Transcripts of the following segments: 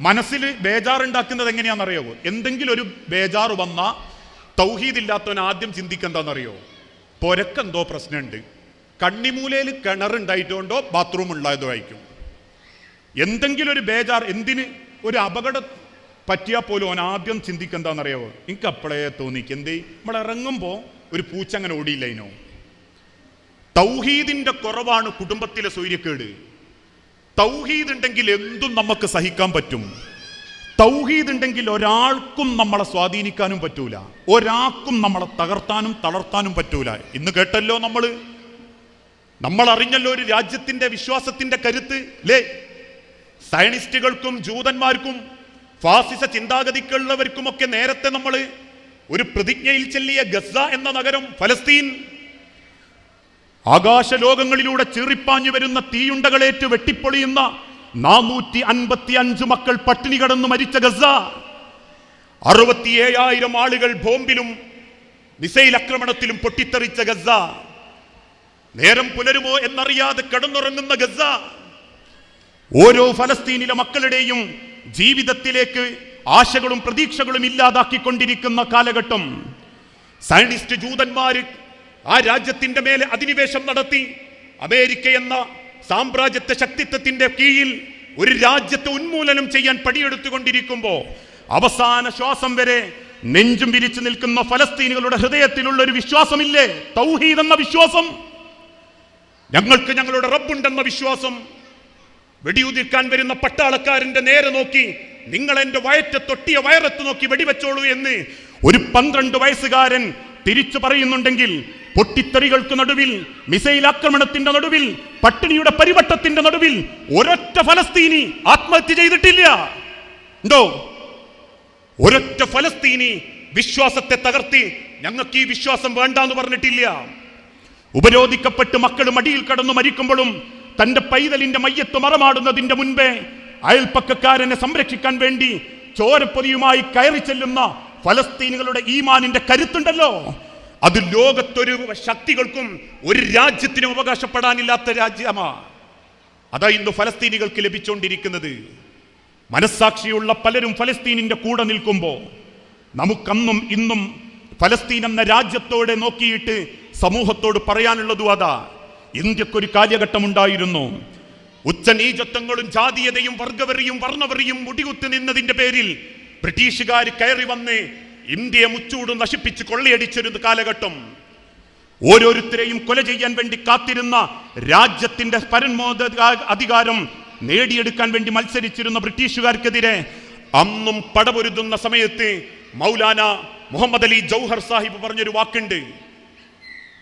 മനസ്സിൽ ബേജാറുണ്ടാക്കുന്നത് എങ്ങനെയാണെന്നറിയോ? എന്തെങ്കിലും ഒരു ബേജാറ് വന്ന തൗഹീദില്ലാത്തവൻ ആദ്യം ചിന്തിക്കെന്താണെന്നറിയോ പൊരക്കെന്തോ പ്രശ്നമുണ്ട് കണ്ണിമൂലയിൽ കിണറുണ്ടായിട്ടുണ്ടോ? ബാത്റൂം ഉള്ളതോ ആയിരിക്കും. എന്തെങ്കിലും ഒരു ബേജാർ എന്തിന്? ഒരു അപകടം പറ്റിയാൽ പോലും അവൻ ആദ്യം ചിന്തിക്കെന്താണെന്നറിയാവോ എനിക്ക് അപ്പോഴേ തോന്നിക്ക് എന്തേ? നമ്മൾ ഇറങ്ങുമ്പോൾ ഒരു പൂച്ച അങ്ങനെ ഓടിയില്ല അതിനോ? തൗഹീദിന്റെ കുറവാണ് കുടുംബത്തിലെ സൂര്യക്കേട്. തൗഹീദ് ഉണ്ടെങ്കിൽ എന്തും നമുക്ക് സഹിക്കാൻ പറ്റും. തൗഹീദ് ഉണ്ടെങ്കിൽ ഒരാൾക്കും നമ്മളെ സ്വാധീനിക്കാനും പറ്റൂല. ഒരാൾക്കും നമ്മളെ തകർത്താനും തളർത്താനും പറ്റൂല. ഇന്ന് കേട്ടല്ലോ നമ്മൾ നമ്മൾ അറിഞ്ഞല്ലോ ഒരു രാജ്യത്തിന്റെ വിശ്വാസത്തിന്റെ കരുത്ത് ലേ സയനിസ്റ്റുകൾക്കും ജൂതന്മാർക്കും ഫാസിസ ചിന്താഗതിക്കുള്ളവർക്കുമൊക്കെ നേരത്തെ നമ്മൾ ഒരു പ്രതിജ്ഞയിൽ ചെല്ലിയ ഗസ എന്ന നഗരം ഫലസ്തീൻ ആകാശലോകങ്ങളിലൂടെ ചീറിപ്പാഞ്ഞു വരുന്ന തീയുണ്ടകളേറ്റ് വെട്ടിപ്പൊളിയുന്ന നാനൂറ്റി അൻപത്തി മക്കൾ പട്ടിണി കടന്നു മരിച്ച ഗസ. അറുപത്തിയേഴായിരം ആളുകൾ ബോംബിലും മിസൈൽ ആക്രമണത്തിലും പൊട്ടിത്തെറിച്ച ഗസ. നേരം പുലരുമോ എന്നറിയാതെ കടന്നുറങ്ങുന്ന ഗസ. ഓരോ ഫലസ്തീനിലെ മക്കളുടെയും ജീവിതത്തിലേക്ക് ആശകളും പ്രതീക്ഷകളും ഇല്ലാതാക്കിക്കൊണ്ടിരിക്കുന്ന കാലഘട്ടം. സയനിസ്റ്റ് ജൂതന്മാര് ആ രാജ്യത്തിന്റെ മേലെ അധിനിവേശം നടത്തി അമേരിക്ക എന്ന സാമ്രാജ്യത്വ ശക്തിത്വത്തിന്റെ കീഴിൽ ഒരു രാജ്യത്തെ ഉന്മൂലനം ചെയ്യാൻ പടിയെടുത്തുകൊണ്ടിരിക്കുമ്പോൾ അവസാന ശ്വാസം വരെ നെഞ്ചും വിരിച്ചു നിൽക്കുന്ന ഫലസ്തീനുകളുടെ ഹൃദയത്തിലുള്ള ഒരു വിശ്വാസമില്ലേ? തൗഹീദ് എന്ന വിശ്വാസം. ഞങ്ങൾക്ക് ഞങ്ങളുടെ റബ്ബുണ്ടെന്ന വിശ്വാസം. വെടിയുതിർക്കാൻ വരുന്ന പട്ടാളക്കാരന്റെ നേരെ നോക്കി നിങ്ങൾ എന്റെ വയറ്റ തൊട്ടിയ വയറത്ത് നോക്കി വെടിവെച്ചോളൂ എന്ന് ഒരു പന്ത്രണ്ട് വയസ്സുകാരൻ തിരിച്ചു പറയുന്നുണ്ടെങ്കിൽ പൊട്ടിത്തെറികൾക്ക് നടുവിൽ മിസൈൽ ആക്രമണത്തിന്റെ നടുവിൽ പട്ടിണിയുടെ പരിവട്ടത്തിന്റെ നടുവിൽ ഒരൊറ്റ ഫലസ്തീനി ആത്മഹത്യ ചെയ്തിട്ടില്ല. ഒരൊറ്റ ഫലസ്തീനി വിശ്വാസത്തെ തകർത്തി ഞങ്ങൾക്ക് ഈ വിശ്വാസം വേണ്ട എന്ന് പറഞ്ഞിട്ടില്ല. ഉപരോധിക്കപ്പെട്ട് മക്കൾ മടിയിൽ കടന്നു മരിക്കുമ്പോഴും തന്റെ പൈതലിന്റെ മയ്യത്ത് മറമാടുന്നതിന്റെ മുൻപേ അയൽപ്പക്കക്കാരനെ സംരക്ഷിക്കാൻ വേണ്ടി ചോരപ്പൊതിയുമായി കയറി ചെല്ലുന്ന ഫലസ്തീനുകളുടെ ഈമാനിന്റെ കരുത്തുണ്ടല്ലോ. അത് ലോകത്തൊരു ശക്തികൾക്കും ഒരു രാജ്യത്തിനും അവകാശപ്പെടാനില്ലാത്ത രാജ്യമാ. അതാ ഇന്ന് ഫലസ്തീനികൾക്ക് ലഭിച്ചുകൊണ്ടിരിക്കുന്നത് മനസ്സാക്ഷിയുള്ള പലരും ഫലസ്തീനിന്റെ കൂടെ നിൽക്കുമ്പോൾ നമുക്കന്നും ഇന്നും ഫലസ്തീൻ എന്ന രാജ്യത്തോടെ നോക്കിയിട്ട് സമൂഹത്തോട് പറയാനുള്ളതും അതാ. ഇന്ത്യക്കൊരു കാലഘട്ടമുണ്ടായിരുന്നു ഉച്ചനീചത്വങ്ങളും ജാതീയതയും വർഗവെറിയും വർണവെറിയും മുടികുത്തി നിന്നതിന്റെ പേരിൽ ബ്രിട്ടീഷുകാർ കയറി വന്ന് ഇന്ത്യയെ മുച്ചൂടും നശിപ്പിച്ച് കൊള്ളയടിച്ചൊരു കാലഘട്ടം. ഓരോരുത്തരെയും കൊല ചെയ്യാൻ വേണ്ടി കാത്തിരുന്ന രാജ്യത്തിന്റെ പരമോദ അധികാരം നേടിയെടുക്കാൻ വേണ്ടി മത്സരിച്ചിരുന്ന ബ്രിട്ടീഷുകാർക്കെതിരെ അന്നും പടപൊരുതുന്ന സമയത്ത് മൗലാന മുഹമ്മദ് അലി ജൗഹർ സാഹിബ് പറഞ്ഞൊരു വാക്കുണ്ട്.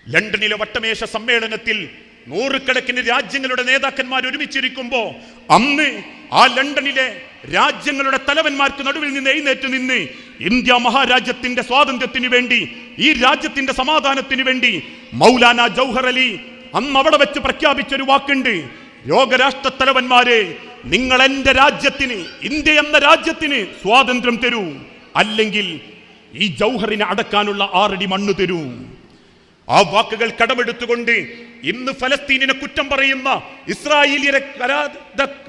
ലണ്ടനിലെ വട്ടമേശ സമ്മേളനത്തിൽ നൂറുകണക്കിന് രാജ്യങ്ങളുടെ നേതാക്കന്മാർ ഒരുമിച്ചിരിക്കുമ്പോൾ അന്ന് ആ ലണ്ടനിലെ രാജ്യങ്ങളുടെ തലവന്മാർക്ക് നടുവിൽ നിന്ന് എഴുന്നേറ്റ് നിന്ന് ഇന്ത്യ മഹാരാജ്യത്തിന്റെ സ്വാതന്ത്ര്യത്തിന് വേണ്ടി ഈ രാജ്യത്തിന്റെ സമാധാനത്തിന് വേണ്ടി മൗലാന ജൗഹർ അലി അന്ന് അവിടെ വെച്ച് പ്രഖ്യാപിച്ചൊരു വാക്കുണ്ട്. ലോകരാഷ്ട്ര തലവന്മാരെ നിങ്ങൾ എന്റെ രാജ്യത്തിന് ഇന്ത്യ എന്ന രാജ്യത്തിന് സ്വാതന്ത്ര്യം തരൂ. അല്ലെങ്കിൽ ഈ ജൗഹറിനെ അടക്കാനുള്ള ആറടി മണ്ണ് തരൂ. ആ വാക്കുകൾ കടമെടുത്തുകൊണ്ട് ഇന്ന് ഫലസ്തീനിനെ കുറ്റം പറയുന്ന ഇസ്രായേലിയരെ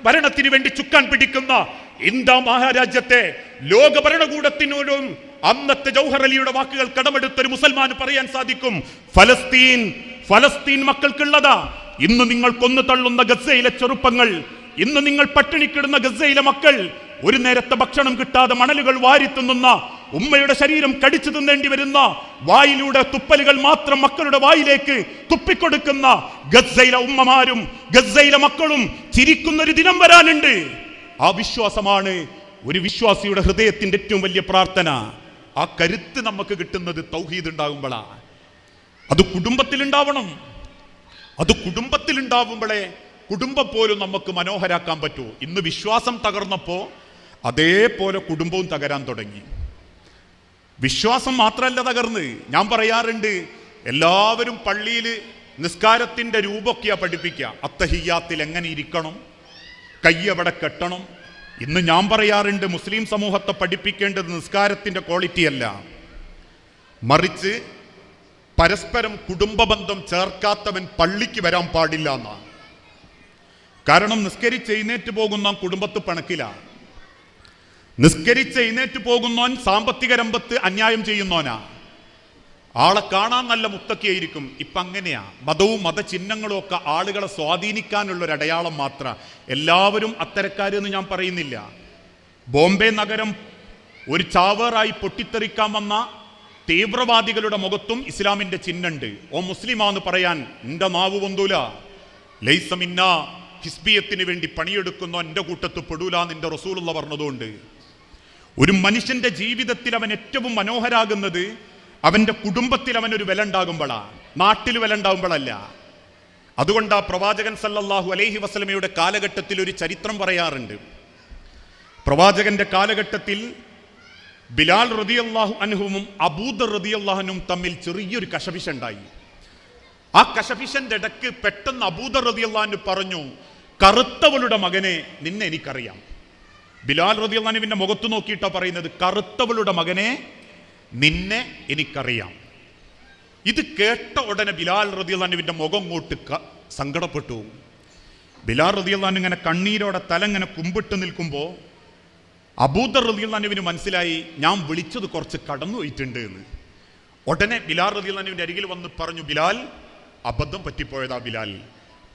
ഭരണത്തിന് വേണ്ടി ചുക്കാൻ പിടിക്കുന്ന ഇന്ത്യ മഹാരാജ്യത്തെ ലോക ഭരണകൂടത്തിനോടും അന്നത്തെ ജൗഹർ അലിയുടെ വാക്കുകൾ കടമെടുത്തൊരു മുസൽമാന് പറയാൻ സാധിക്കും. ഫലസ്തീൻ ഫലസ്തീൻ മക്കൾക്കുള്ളതാ. ഇന്ന് നിങ്ങൾ കൊന്നു തള്ളുന്ന ഗസയിലെ ചെറുപ്പങ്ങൾ ഇന്ന് നിങ്ങൾ പട്ടിണിക്കിടുന്ന ഗസയിലെ മക്കൾ ഒരു നേരത്തെ ഭക്ഷണം കിട്ടാതെ മണലുകൾ വാരി തിന്നുന്ന ഉമ്മയുടെ ശരീരം കടിച്ചു തിന്നേണ്ടി വരുന്ന വായിലൂടെ തുപ്പലുകൾ മാത്രം മക്കളുടെ വായിലേക്ക് തുപ്പിക്കൊടുക്കുന്ന ഗസയിലെ ഉമ്മമാരും ഗസയിലെ മക്കളും ചിരിക്കുന്നൊരു ദിനം വരാനുണ്ട്. ആ വിശ്വാസമാണ് ഒരു വിശ്വാസിയുടെ ഹൃദയത്തിന്റെ ഏറ്റവും വലിയ പ്രാർത്ഥന. ആ കരുത്ത് നമുക്ക് കിട്ടുന്നത് തൗഹീദ് ഉണ്ടാകുമ്പോഴാണ് അത് കുടുംബത്തിലുണ്ടാവണം. അത് കുടുംബത്തിലുണ്ടാവുമ്പോഴേ കുടുംബം പോലും നമുക്ക് മനോഹരാക്കാൻ പറ്റൂ. ഇന്ന് വിശ്വാസം തകർന്നപ്പോ അതേപോലെ കുടുംബവും തകരാൻ തുടങ്ങി. വിശ്വാസം മാത്രമല്ല തകർന്ന്. ഞാൻ പറയാറുണ്ട് എല്ലാവരും പള്ളിയിൽ നിസ്കാരത്തിന്റെ രൂപമൊക്കെയാ പഠിപ്പിക്കുക. അത്തഹിയാത്തിൽ എങ്ങനെ ഇരിക്കണം? കൈ എവിടെ കെട്ടണം? ഇന്ന് ഞാൻ പറയാറുണ്ട് മുസ്ലിം സമൂഹത്തെ പഠിപ്പിക്കേണ്ടത് നിസ്കാരത്തിന്റെ ക്വാളിറ്റി അല്ല. മറിച്ച് പരസ്പരം കുടുംബ ബന്ധം ചേർക്കാത്തവൻ പള്ളിക്ക് വരാൻ പാടില്ല എന്നാണ് കാരണം നിസ്കരിച്ച് എഴുന്നേറ്റ് പോകുന്ന കുടുംബത്ത് പിണക്കിലാണ് നിസ്കരിച്ച് എഴുന്നേറ്റ് പോകുന്നവൻ സാമ്പത്തിക രംഗത്ത് അന്യായം ചെയ്യുന്നോനാ ആളെ കാണാൻ നല്ല മുത്തക്കിയായിരിക്കും. ഇപ്പം അങ്ങനെയാ. മതവും മതചിഹ്നങ്ങളും ഒക്കെ ആളുകളെ സ്വാധീനിക്കാനുള്ള ഒരു അടയാളം മാത്ര. എല്ലാവരും അത്തരക്കാരെന്ന് ഞാൻ പറയുന്നില്ല. ബോംബെ നഗരം ഒരു ചാവേറായി പൊട്ടിത്തെറിക്കാൻ വന്ന തീവ്രവാദികളുടെ മുഖത്തും ഇസ്ലാമിന്റെ ചിഹ്നമുണ്ട് ഓ മുസ്ലിമാന്ന് പറയാൻ എന്റെ നാവ് പൊന്തൂല. ലൈസമിന്ന ഹിസ്ബിയത്തിന് വേണ്ടി പണിയെടുക്കുന്ന എന്റെ കൂട്ടത്ത് പെടൂല നിന്റെ റസൂലുള്ള പറഞ്ഞതുകൊണ്ട്. ഒരു മനുഷ്യന്റെ ജീവിതത്തിൽ അവൻ ഏറ്റവും മനോഹരാകുന്നത് അവന്റെ കുടുംബത്തിൽ അവനൊരു വില ഉണ്ടാകുമ്പോഴാണ് നാട്ടിൽ വില ഉണ്ടാകുമ്പോഴല്ല അതുകൊണ്ട് ആ പ്രവാചകൻ സല്ലല്ലാഹു അലൈഹി വസ്ലമയുടെ കാലഘട്ടത്തിൽ ഒരു ചരിത്രം പറയാറുണ്ട്. പ്രവാചകന്റെ കാലഘട്ടത്തിൽ ബിലാൽ റതിയല്ലാഹു അനുഹുവും അബൂദർ റതിയല്ലാഹനും തമ്മിൽ ചെറിയൊരു കശപിശുണ്ടായി. ആ കശപിശന്റെ ഇടയ്ക്ക് പെട്ടെന്ന് അബൂദർ റതിയല്ലാഹു പറഞ്ഞു കറുത്തവളുടെ മകനെ നിന്നെ എനിക്കറിയാം. ബിലാൽ റതിയല്ലാഹുവിന്റെ മുഖത്ത് നോക്കിയിട്ടാ പറയുന്നത് കറുത്തവളുടെ മകനെ നിന്നെ എനിക്കറിയാം. ഇത് കേട്ട ഉടനെ ബിലാൽ റതിയുള്ളാനുവിന്റെ മുഖം കൂട്ട് സങ്കടപ്പെട്ടു. ബിലാൽ റതിയുള്ളാൻ ഇങ്ങനെ കണ്ണീരോടെ തല ഇങ്ങനെ കുമ്പിട്ട് നിൽക്കുമ്പോൾ അബൂദർ റതിയുള്ളാനുവിന് മനസ്സിലായി ഞാൻ വിളിച്ചത് കുറച്ച് കടന്നു പോയിട്ടുണ്ട് എന്ന്. ഉടനെ ബിലാൽ റതിയുള്ളാനുവിന്റെ അരികിൽ വന്ന് പറഞ്ഞു ബിലാൽ അബദ്ധം പറ്റിപ്പോയതാ ബിലാൽ.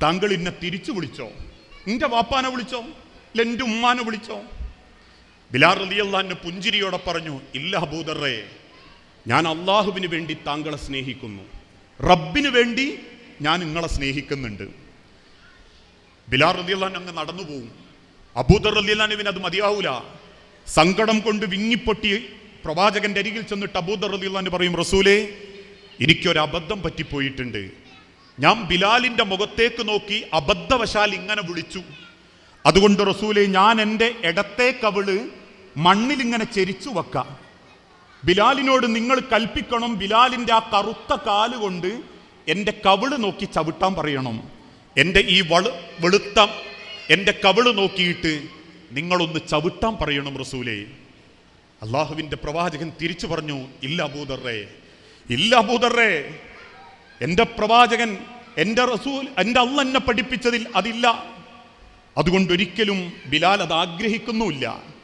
താങ്കൾ ഇന്നെ തിരിച്ചു വിളിച്ചോ? എന്റെ വാപ്പാനെ വിളിച്ചോ? ഇല്ല എന്റെ ഉമ്മാനെ വിളിച്ചോ? ബിലാൽ റതിയല്ലാന്ന് പുഞ്ചിരിയോടെ പറഞ്ഞു ഇല്ല അബൂദറേ ഞാൻ അള്ളാഹുവിന് വേണ്ടി താങ്കളെ സ്നേഹിക്കുന്നു. റബ്ബിന് വേണ്ടി ഞാൻ നിങ്ങളെ സ്നേഹിക്കുന്നുണ്ട്. ബിലാൽ റതിയല്ലാൻ അങ്ങ് നടന്നു പോവും. അബൂദർ റലിയല്ലാനുവിന് അത് മതിയാവൂല. സങ്കടം കൊണ്ട് വിങ്ങിപ്പൊട്ടി പ്രവാചകന്റെ അരികിൽ ചെന്നിട്ട് അബൂദർ റലിയല്ലാന്ന് പറയും റസൂലേ എനിക്കൊരു അബദ്ധം പറ്റിപ്പോയിട്ടുണ്ട്. ഞാൻ ബിലാലിന്റെ മുഖത്തേക്ക് നോക്കി അബദ്ധവശാൽ ഇങ്ങനെ വിളിച്ചു. അതുകൊണ്ട് റസൂലെ ഞാൻ എന്റെ ഇടത്തെ കവിൾ മണ്ണിൽ ഇങ്ങനെ ചെരിച്ചു വെക്കാം. ബിലാലിനോട് നിങ്ങൾ കൽപ്പിക്കണം ബിലാലിന്റെ ആ കറുത്ത കാലുകൊണ്ട് എന്റെ കവിൾ നോക്കി ചവിട്ടാൻ പറയണം. എന്റെ ഈ വളു വെളുത്ത എന്റെ കവിൾ നോക്കിയിട്ട് നിങ്ങളൊന്ന് ചവിട്ടാൻ പറയണം റസൂലേ. അള്ളാഹുവിന്റെ പ്രവാചകൻ തിരിച്ചു പറഞ്ഞു ഇല്ല അബൂദറേ ഇല്ല അബൂദറേ എന്റെ പ്രവാചകൻ എന്റെ റസൂൽ എന്റെ അള്ള എന്നെ പഠിപ്പിച്ചതിൽ അതില്ല. അതുകൊണ്ടൊരിക്കലും ബിലാൽ അത് ആഗ്രഹിക്കുന്നുമില്ല.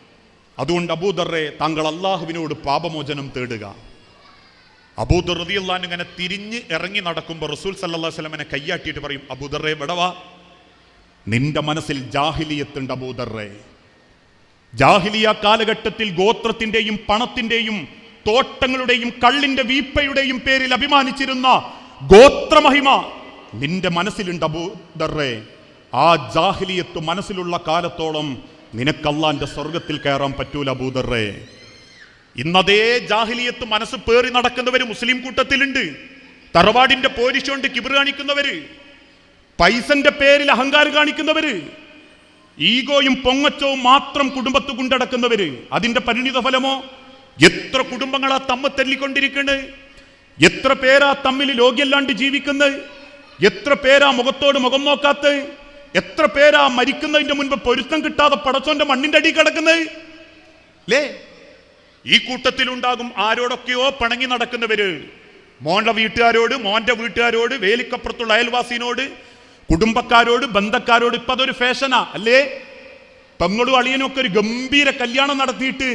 അതുകൊണ്ട് അബൂദറെ താങ്കൾ അള്ളാഹുവിനോട് പാപമോചനം തേടുക. അബൂദർ റതിയുള്ള ഇങ്ങനെ തിരിഞ്ഞ് ഇറങ്ങി നടക്കുമ്പോൾ റസൂൽ സല്ലാ സ്വലമനെ കയ്യാട്ടിയിട്ട് പറയും അബൂദറെ വിടവാ നിന്റെ മനസ്സിൽ ജാഹിലിയത്തുണ്ട് അബൂദറെ ജാഹിലിയ കാലഘട്ടത്തിൽ ഗോത്രത്തിന്റെയും പണത്തിന്റെയും തോട്ടങ്ങളുടെയും കള്ളിന്റെ വീപ്പയുടെയും പേരിൽ അഭിമാനിച്ചിരുന്ന ഗോത്രമഹിമ നിന്റെ മനസ്സിലുണ്ട് അബൂദറെ ആ ജാഹിലിയത്ത് മനസ്സിലുള്ള കാലത്തോളം നിനക്കല്ലാന്റെ സ്വർഗത്തിൽ കയറാൻ പറ്റൂല അബൂദറെ ഇന്നതേ ജാഹിലിയത്ത് മനസ്സ് പേറി നടക്കുന്നവര് മുസ്ലിം കൂട്ടത്തിലുണ്ട്. തറവാടിന്റെ പോരിശോണ്ട് കിബിർ കാണിക്കുന്നവര് പൈസന്റെ പേരിൽ അഹങ്കാരം കാണിക്കുന്നവര് ഈഗോയും പൊങ്ങച്ചവും മാത്രം കുടുംബത്ത് കൊണ്ടടക്കുന്നവര് അതിന്റെ പരിണിത ഫലമോ? എത്ര കുടുംബങ്ങളാ തമ്മ തല്ലിക്കൊണ്ടിരിക്കുന്നത് എത്ര പേരാ തമ്മിൽ ലോഗ്യല്ലാണ്ട് ജീവിക്കുന്നത്? എത്ര പേരാ മുഖത്തോട് മുഖം നോക്കാത്ത എത്ര പേരാ മരിക്കുന്നതിന്റെ മുൻപ് പൊരുത്തം കിട്ടാതെ പടച്ചോന്റെ മണ്ണിന്റെ അടി കിടക്കുന്നത്? ലേ ഈ കൂട്ടത്തിലുണ്ടാകും ആരോടൊക്കെയോ പണങ്ങി നടക്കുന്നവര്. മോന്റെ വീട്ടുകാരോട് മോന്റെ വീട്ടുകാരോട് വേലിക്കപ്പുറത്തുള്ള അയൽവാസിനോട് കുടുംബക്കാരോട് ബന്ധക്കാരോട് ഇപ്പൊ അതൊരു ഫാഷനാ അല്ലേ? പെങ്ങളും അളിയനും ഒക്കെ ഒരു ഗംഭീര കല്യാണം നടത്തിയിട്ട്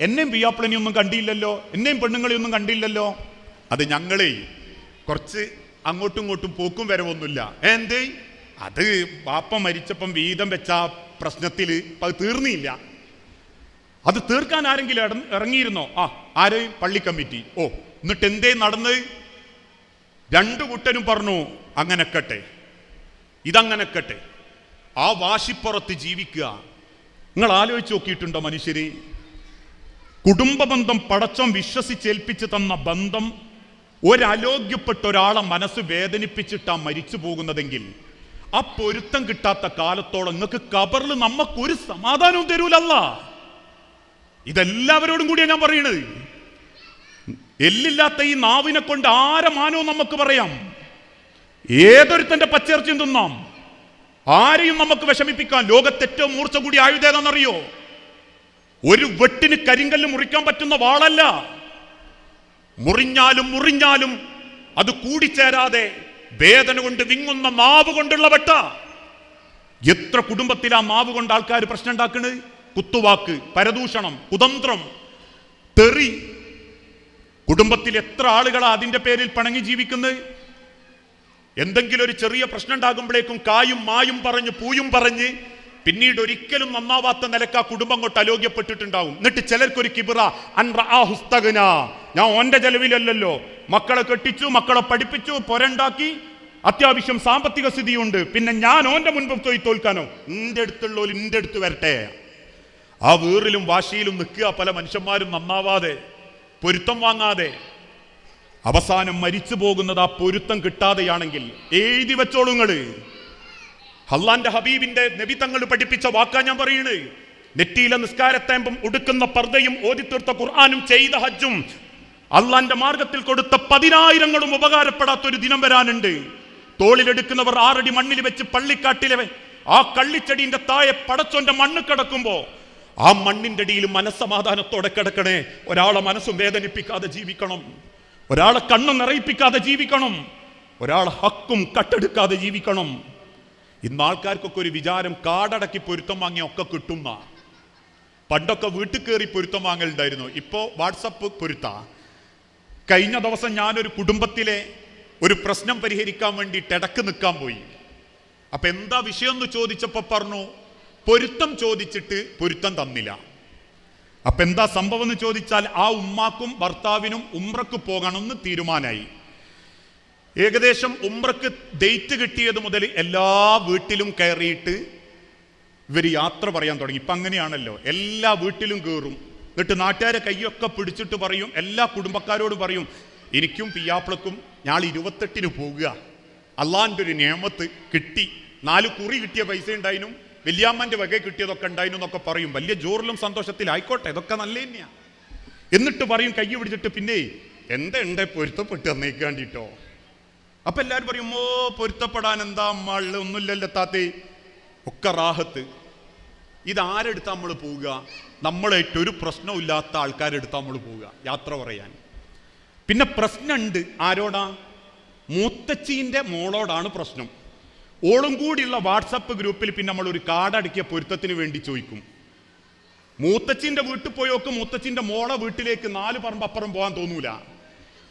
എന്നെയും പിയാപ്പിളനെയും ഒന്നും കണ്ടില്ലല്ലോ എന്നെയും പെണ്ണുങ്ങളെയും ഒന്നും കണ്ടില്ലല്ലോ. അത് ഞങ്ങളെ കുറച്ച് അങ്ങോട്ടും ഇങ്ങോട്ടും പോക്കും വരവൊന്നുമില്ല. എന്ത്? അത് ബാപ്പ മരിച്ചപ്പം വീതം വെച്ച പ്രശ്നത്തിൽ അത് തീർന്നില്ല. അത് തീർക്കാൻ ആരെങ്കിലും ഇറങ്ങിയിരുന്നോ? ആ ആര്? പള്ളി കമ്മിറ്റി. ഓ എന്നിട്ട് എന്തേ നടന്ന് രണ്ടു കുട്ടനും പറഞ്ഞു അങ്ങനെ കട്ടെ ഇതങ്ങനെ കട്ടെ ആ വാശിപ്പുറത്ത് ജീവിക്കുക. നിങ്ങൾ ആലോചിച്ച് നോക്കിയിട്ടുണ്ടോ മനുഷ്യര്? കുടുംബ ബന്ധം പടച്ചം വിശ്വസിച്ചേൽപ്പിച്ച് തന്ന ബന്ധം ഒരലോഗ്യപ്പെട്ട ഒരാളെ മനസ്സ് വേദനിപ്പിച്ചിട്ടാ മരിച്ചു പോകുന്നതെങ്കിൽ ആ പൊരുത്തം കിട്ടാത്ത കാലത്തോളം നിങ്ങൾക്ക് കബറിൽ നമുക്കൊരു സമാധാനവും തരൂലല്ല. ഇതെല്ലാവരോടും കൂടിയാ ഞാൻ പറയണത്. എല്ലില്ലാത്ത ഈ നാവിനെ കൊണ്ട് ആരെ മാനവും നമുക്ക് പറയാം? ഏതൊരുത്തന്റെ പച്ചേർച്ചയും തിന്നാം? ആരെയും നമുക്ക് വിഷമിപ്പിക്കാം? ലോകത്ത് ഏറ്റവും മൂർച്ച കൂടി ആയുധം ഏതാണെന്നറിയോ? ഒരു വെട്ടിന് കരിങ്കല്ല് മുറിക്കാൻ പറ്റുന്ന വാളല്ല. മുറിഞ്ഞാലും മുറിഞ്ഞാലും അത് കൂടിച്ചേരാതെ വേദന കൊണ്ട് വിങ്ങുന്ന മാവ് കൊണ്ടുള്ള വെട്ട. എത്ര കുടുംബത്തിൽ ആ മാവ് കൊണ്ട് ആൾക്കാർ പ്രശ്നം ഉണ്ടാക്കുന്നത് കുത്തുവാക്ക് പരദൂഷണം കുതന്ത്രം തെറി. കുടുംബത്തിൽ എത്ര ആളുകളാ അതിന്റെ പേരിൽ പണങ്ങി ജീവിക്കുന്നത് എന്തെങ്കിലും ഒരു ചെറിയ പ്രശ്നം ഉണ്ടാകുമ്പോഴേക്കും കായും മായും പറഞ്ഞ് പൂയും പറഞ്ഞ് പിന്നീട് ഒരിക്കലും നന്നാവാത്ത നിലയ്ക്ക് ആ കുടുംബം കൊണ്ട് അലോഗ്യപ്പെട്ടിട്ടുണ്ടാവും. എന്നിട്ട് ചിലർക്കൊരു കിബിറ ഹുസ്തഗന. ഞാൻ ഓന്റെ ചെലവിലല്ലല്ലോ. മക്കളെ കെട്ടിച്ചു മക്കളെ പഠിപ്പിച്ചു പൊരണ്ടാക്കി. അത്യാവശ്യം സാമ്പത്തിക സ്ഥിതിയുണ്ട്. പിന്നെ ഞാൻ ഓന്റെ മുൻപ് പോയി തോൽക്കാനോ? നിന്റെ അടുത്തുള്ളവർ നിന്റെ അടുത്ത് വരട്ടെ. ആ വീറിലും വാശിയിലും നിൽക്കുക പല മനുഷ്യന്മാരും നന്നാവാതെ പൊരുത്തം വാങ്ങാതെ. അവസാനം മരിച്ചു പോകുന്നത് ആ പൊരുത്തം കിട്ടാതെയാണെങ്കിൽ എഴുതി വെച്ചോളുങ്ങൾ അള്ളാന്റെ ഹബീബിന്റെ നബി തങ്ങൾ പഠിപ്പിച്ച വാക്കാ ഞാൻ പറയുന്നത് നെറ്റിയിലെ നിസ്കാരത്തേമ്പും ഉടുക്കുന്ന പർദ്ദയും ഓതിത്തീർത്ത ഖുർആാനും ചെയ്ത ഹജ്ജും അള്ളാന്റെ മാർഗത്തിൽ കൊടുത്ത പതിനായിരങ്ങളും ഉപകാരപ്പെടാത്ത ഒരു ദിനം വരാനുണ്ട്. തോളിലെടുക്കുന്നവർ ആറടി മണ്ണിൽ വെച്ച് പള്ളിക്കാട്ടിലെ ആ കള്ളിച്ചെടിന്റെ താഴെ പടച്ചോന്റെ മണ്ണ് കിടക്കുമ്പോ ആ മണ്ണിന്റെ അടിയിൽ മനസ്സമാധാനത്തോടെ കിടക്കണേ. ഒരാളെ മനസ്സും വേദനിപ്പിക്കാതെ ജീവിക്കണം. ഒരാളെ കണ്ണും നിറയിപ്പിക്കാതെ ജീവിക്കണം. ഒരാളെ ഹക്കും കട്ടെടുക്കാതെ ജീവിക്കണം. ഇന്ന് ആൾക്കാർക്കൊക്കെ ഒരു വിചാരം കാടടക്കി പൊരുത്തം വാങ്ങിയ ഒക്കെ കിട്ടുന്ന. പണ്ടൊക്കെ വീട്ടിൽ കയറി പൊരുത്തം വാങ്ങലുണ്ടായിരുന്നു. ഇപ്പോൾ വാട്സപ്പ് പൊരുത്ത. കഴിഞ്ഞ ദിവസം ഞാനൊരു കുടുംബത്തിലെ ഒരു പ്രശ്നം പരിഹരിക്കാൻ വേണ്ടി ഇടയ്ക്ക് നിൽക്കാൻ പോയി. അപ്പൊ എന്താ വിഷയം എന്ന് ചോദിച്ചപ്പോൾ പറഞ്ഞു പൊരുത്തം ചോദിച്ചിട്ട് പൊരുത്തം തന്നില്ല. അപ്പൊ എന്താ സംഭവം എന്ന് ചോദിച്ചാൽ ആ ഉമ്മാക്കും ഭർത്താവിനും ഉമ്രക്ക് പോകണമെന്ന് തീരുമാനമായി. ഏകദേശം ഉമ്രക്ക് ഡേറ്റ് കിട്ടിയത് മുതൽ എല്ലാ വീട്ടിലും കയറിയിട്ട് ഇവർ യാത്ര പറയാൻ തുടങ്ങി. ഇപ്പം അങ്ങനെയാണല്ലോ. എല്ലാ വീട്ടിലും കയറും എന്നിട്ട് നാട്ടുകാരെ കൈയൊക്കെ പിടിച്ചിട്ട് പറയും. എല്ലാ കുടുംബക്കാരോടും പറയും എനിക്കും പിയാപ്പിളക്കും ഞാൻ ഇരുപത്തെട്ടിന് പോകുക അള്ളാന്റെ ഒരു നിയമത്ത് കിട്ടി. നാല് കുറി കിട്ടിയ പൈസ ഉണ്ടായിരുന്നു വല്യാമ്മന്റെ വക കിട്ടിയതൊക്കെ ഉണ്ടായിരുന്നു എന്നൊക്കെ പറയും. വലിയ ജോറിലും സന്തോഷത്തിൽ സന്തോഷത്തിലായിക്കോട്ടെ ഇതൊക്കെ നല്ല തന്നെയാണ് എന്നിട്ട് പറയും കൈ പിടിച്ചിട്ട് പിന്നെ എന്താ ഉണ്ടേ പൊരുത്തപ്പെട്ട് തന്നേക്കാണ്ടിട്ടോ അപ്പൊ എല്ലാരും പറയും ഓ പൊരുത്തപ്പെടാൻ എന്താ അമ്മൾ ഒന്നുമില്ലല്ലോ താത്തേ. ഒക്കെ റാഹത്ത്. ഇതാരെടുത്ത് നമ്മൾ പോവുക? നമ്മളായിട്ട് ഒരു പ്രശ്നമില്ലാത്ത ആൾക്കാരെടുത്ത് നമ്മൾ പോവുക. യാത്ര പറയാൻ. പിന്നെ പ്രശ്നമുണ്ട് ആരോടാ? മൂത്തച്ചീന്റെ മോളോടാണ് പ്രശ്നം. ഓളും കൂടിയുള്ള വാട്സപ്പ് ഗ്രൂപ്പിൽ പിന്നെ നമ്മൾ ഒരു കാർഡടക്കിയ പൊരുത്തത്തിന് വേണ്ടി ചോദിക്കും. മൂത്തച്ഛന്റെ വീട്ടിൽ പോയോക്ക് മൂത്തച്ഛന്റെ മോളെ വീട്ടിലേക്ക് നാല് പറമ്പ് അപ്പുറം പോകാൻ തോന്നൂല.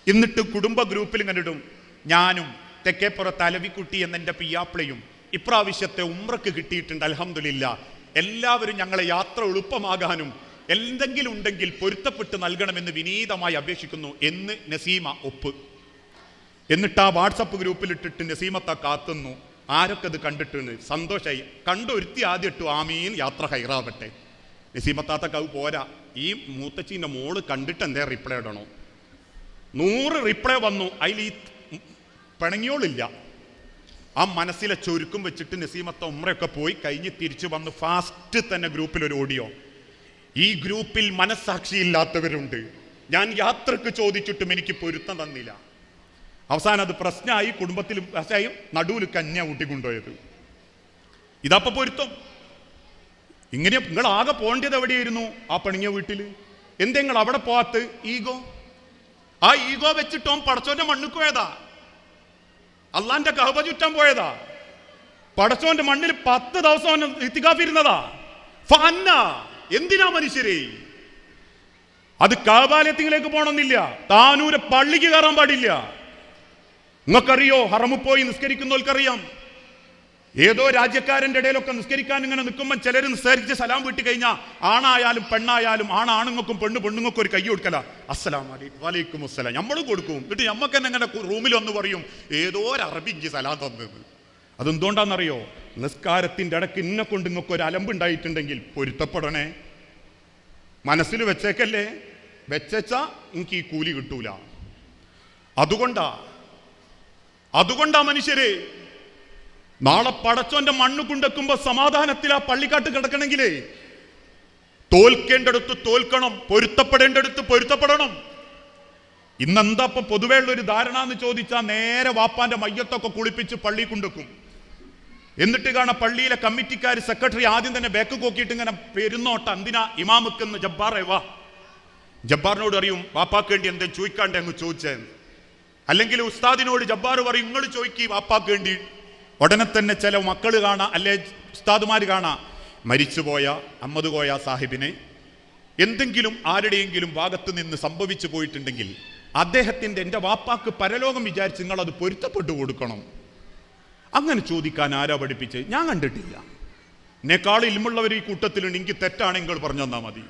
എന്നിട്ട് കുടുംബ ഗ്രൂപ്പിൽ ഇടും. ഞാനും തെക്കേപ്പുറത്ത് അലവിക്കുട്ടി എന്നെന്റെ പിയാപ്പിളയും ഇപ്രാവശ്യത്തെ ഉമ്രക്ക് കിട്ടിയിട്ടുണ്ട് അലഹമില്ല എല്ലാവരും ഞങ്ങളെ യാത്ര എളുപ്പമാകാനും എന്തെങ്കിലും ഉണ്ടെങ്കിൽ പൊരുത്തപ്പെട്ട് നൽകണമെന്ന് വിനീതമായി അപേക്ഷിക്കുന്നു എന്ന് നസീമ ഒപ്പ്. എന്നിട്ട് ആ വാട്സപ്പ് ഗ്രൂപ്പിലിട്ടിട്ട് നസീമത്ത കാത്തുന്നു. ആരൊക്കെ അത് കണ്ടിട്ടുണ്ട് സന്തോഷമായി കണ്ടൊരുത്തി ആദ്യം ഇട്ടു ആമീൻ യാത്ര ഹൈറാവട്ടെ. നസീമത്താത്ത അത് പോരാ. ഈ മൂത്തച്ചീന്റെ മോൾ കണ്ടിട്ട് എന്തേ റിപ്ലൈ ഇടണോ? നൂറ് റിപ്ലൈ വന്നു. അതിൽ ഈ പിണങ്ങിയോളില്ല. ആ മനസ്സിലെ ചുരുക്കും വെച്ചിട്ട് നസീമത്ത ഉമ്രയൊക്കെ പോയി കഴിഞ്ഞ് തിരിച്ചു വന്ന് ഫാസ്റ്റ് തന്നെ ഗ്രൂപ്പിൽ ഒരു ഓഡിയോ. ഈ ഗ്രൂപ്പിൽ മനസ്സാക്ഷിയില്ലാത്തവരുണ്ട് ഞാൻ യാത്രയ്ക്ക് ചോദിച്ചിട്ടും എനിക്ക് പൊരുത്തം തന്നില്ല. അവസാനം അത് പ്രശ്നമായി കുടുംബത്തിൽ പ്രശ്നമായി നടുവിൽ കന്യ ഊട്ടിക്കൊണ്ടുപോയത് ഇതപ്പൊ പൊരുത്തം? ഇങ്ങനെ നിങ്ങൾ ആകെ പോകേണ്ടത് എവിടെയായിരുന്നു? ആ പണിങ്ങിയ വീട്ടിൽ. എന്തേ നിങ്ങൾ അവിടെ പോകാത്ത ഈഗോ? ആ ഈഗോ വെച്ചിട്ടോം പടച്ചോന്റെ മണ്ണിക്ക് പോയതാ. അള്ളാന്റെ കഹബ ചുറ്റാൻ പോയതാ. പടച്ചോന്റെ മണ്ണിൽ പത്ത് ദിവസം ഇത്തികാഫിരുന്നതാ ഫന്ന എന്തിനാ മനുഷ്യരെ? അത് കാബാലയത്തിലേക്ക് പോണമെന്നില്ല താനൂരെ പള്ളിക്ക് കയറാൻ പാടില്ല. നിങ്ങൾക്കറിയോ ഹറമു പോയി നിസ്കരിക്കുന്നവർക്കറിയാം. ഏതോ രാജ്യക്കാരന്റെ ഇടയിലൊക്കെ നിസ്കരിക്കാൻ ഇങ്ങനെ നിൽക്കുമ്പോൾ ചിലർ നിസ്കരിച്ച് സലാം വീട്ടി കഴിഞ്ഞാൽ ആണായാലും പെണ്ണായാലും ആണാണുങ്ങൾക്കും പെണ്ണ് പെണ്ണുങ്ങൾക്കും ഒരു കൈ കൊടുക്കല. അസ്സലാം വലൈക്കും അസ്സലാം. നമ്മളും കൊടുക്കും. എന്നിട്ട് നമ്മൾക്ക് തന്നെ ഇങ്ങനെ റൂമിൽ വന്ന് പറയും ഏതോ ഒരു അറബിക്ക് സലാം തന്നത്. അതെന്തുകൊണ്ടാണെന്നറിയോ? നിസ്കാരത്തിന്റെ ഇടയ്ക്ക് ഇന്നെ കൊണ്ട് നിങ്ങൾക്ക് ഒരു അലമ്പുണ്ടായിട്ടുണ്ടെങ്കിൽ പൊരുത്തപ്പെടണേ. മനസ്സിൽ വെച്ചേക്കല്ലേ? വെച്ചാ എനിക്ക് ഈ കൂലി കിട്ടൂല. അതുകൊണ്ടാ അതുകൊണ്ടാ മനുഷ്യരെ നാളെ പടച്ചോന്റെ മണ്ണ് കൊണ്ടെക്കുമ്പോ സമാധാനത്തിൽ ആ പള്ളിക്കാട്ട് കിടക്കണമെങ്കിലേ തോൽക്കേണ്ടടുത്ത് തോൽക്കണം പൊരുത്തപ്പെടേണ്ടടുത്ത് പൊരുത്തപ്പെടണം. ഇന്നെന്താ ഇപ്പൊ പൊതുവേ ഉള്ള ഒരു ധാരണ എന്ന് ചോദിച്ചാൽ നേരെ വാപ്പാന്റെ മയ്യത്തൊക്കെ കുളിപ്പിച്ച് പള്ളി കൊണ്ടെക്കും. എന്നിട്ട് കാണാം പള്ളിയിലെ കമ്മിറ്റിക്കാർ സെക്രട്ടറി ആദ്യം തന്നെ ബാക്ക് കോക്കിയിട്ട് ഇങ്ങനെ പെരുന്നോട്ട എന്തിനാ ഇമാമുക്കെന്ന് ജബ്ബാർ വാ? ജബ്ബാറിനോട് അറിയും വാപ്പാക്ക് വേണ്ടി എന്തെങ്കിലും ചോദിക്കാണ്ട് അങ്ങ് ചോദിച്ചെന്ന് അല്ലെങ്കിൽ ഉസ്താദിനോട് ജബ്ബാർ പറയും നിങ്ങൾ ചോദിക്കും വാപ്പാക്ക് വേണ്ടി. ഉടനെ തന്നെ ചില മക്കൾ കാണാം അല്ലെ ഉസ്താദുമാർ കാണാം. മരിച്ചുപോയ അമ്മദ് കോയ സാഹിബിനെ എന്തെങ്കിലും ആരുടെയെങ്കിലും ഭാഗത്ത് നിന്ന് സംഭവിച്ചു പോയിട്ടുണ്ടെങ്കിൽ അദ്ദേഹത്തിന്റെ എന്റെ വാപ്പാക്ക് പരലോകം വിചാരിച്ച് നിങ്ങൾ അത് പൊരുത്തപ്പെട്ടു കൊടുക്കണം. അങ്ങനെ ചോദിക്കാൻ ആരാ പഠിപ്പിച്ച്? ഞാൻ കണ്ടിട്ടില്ല. എന്നെക്കാൾ ഇൽമുള്ളവർ ഈ കൂട്ടത്തിലുണ്ട് എനിക്ക് തെറ്റാണെങ്കിൽ പറഞ്ഞു തന്നാൽ മതി.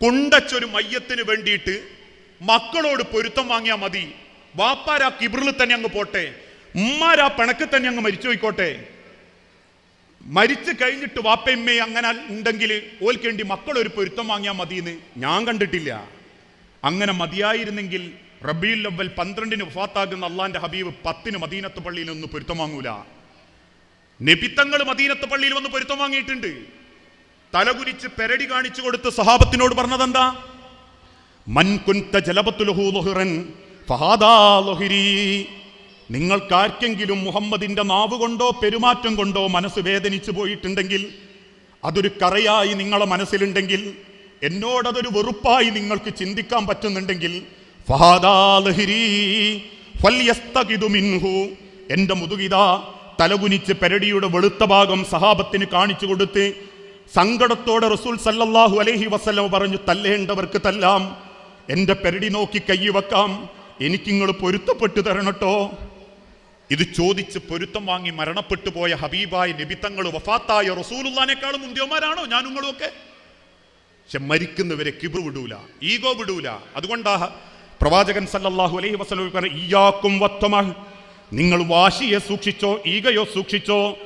കൊണ്ടച്ചൊരു മയ്യത്തിന് വേണ്ടിയിട്ട് മക്കളോട് പൊരുത്തം വാങ്ങിയാൽ മതി. വാപ്പാരാ കിബ്രിൽ തന്നെ അങ്ങ് പോട്ടെ. ഉമ്മാരാ പിണക്ക് തന്നെ അങ്ങ് മരിച്ചു പോയിക്കോട്ടെ മരിച്ചു കഴിഞ്ഞിട്ട് വാപ്പയമ്മയെ അങ്ങനെ ഉണ്ടെങ്കിൽ ഓൽക്കേണ്ടി മക്കൾ ഒരു പൊരുത്തം വാങ്ങിയാൽ മതിയെന്ന് ഞാൻ കണ്ടിട്ടില്ല. അങ്ങനെ മതിയായിരുന്നെങ്കിൽ റബീൽ ലവൽ പന്ത്രണ്ടിന് വഫാത്താകുന്ന അള്ളാന്റെ ഹബീബ് പത്തിന് മദീനത്ത് പള്ളിയിൽ ഒന്ന് പൊരുത്തം വാങ്ങൂല. നിബിത്തങ്ങൾ മദീനത്ത് പള്ളിയിൽ വന്ന് പൊരുത്തം വാങ്ങിയിട്ടുണ്ട്. തലകുരിച്ച് പെരടി കാണിച്ചു കൊടുത്ത് സഹാബത്തിനോട് പറഞ്ഞതെന്താ? മൻ ജലപത്തു ലഹു ലുഹ്റൻ ഫഹാദാ ലുഹ്രി. നിങ്ങൾക്കാർക്കെങ്കിലും മുഹമ്മദിന്റെ നാവ് കൊണ്ടോ പെരുമാറ്റം കൊണ്ടോ മനസ്സ് വേദനിച്ചു പോയിട്ടുണ്ടെങ്കിൽ അതൊരു കറയായി നിങ്ങളെ മനസ്സിലുണ്ടെങ്കിൽ എന്നോടതൊരു വെറുപ്പായി നിങ്ങൾക്ക് ചിന്തിക്കാൻ പറ്റുന്നുണ്ടെങ്കിൽ. എന്റെ മുതുകിത തലകുനിച്ച് പെരടിയുടെ വെളുത്ത ഭാഗം സഹാബത്തിന് കാണിച്ചു കൊടുത്ത് സങ്കടത്തോടെ റസൂൽ സല്ലല്ലാഹു അലൈഹി വസല്ലം പറഞ്ഞു തല്ലേണ്ടവർക്ക് തല്ലാം. എന്റെ പെരടി നോക്കി കൈവെക്കാം എനിക്കിങ്ങൾ പൊരുത്തപ്പെട്ടു തരണട്ടോ. ഇത് ചോദിച്ച് പൊരുത്തം വാങ്ങി മരണപ്പെട്ടു പോയ ഹബീബായ നിബിത്തങ്ങൾ വഫാത്തായ റസൂലുള്ളാനേക്കാളും മുന്തിയന്മാരാണോ ഞാൻ ഒക്കെ. പക്ഷെ മരിക്കുന്നവരെ കിബിർ വിടൂല ഈഗോ വിടൂല. അതുകൊണ്ടാ പ്രവാചകൻ സല്ലല്ലാഹു അലൈഹി വസല്ലം ഇയ്യാക്കും വത്തമഹ്. നിങ്ങൾ വാശിയെ സൂക്ഷിച്ചോ ഈഗയോ സൂക്ഷിച്ചോ.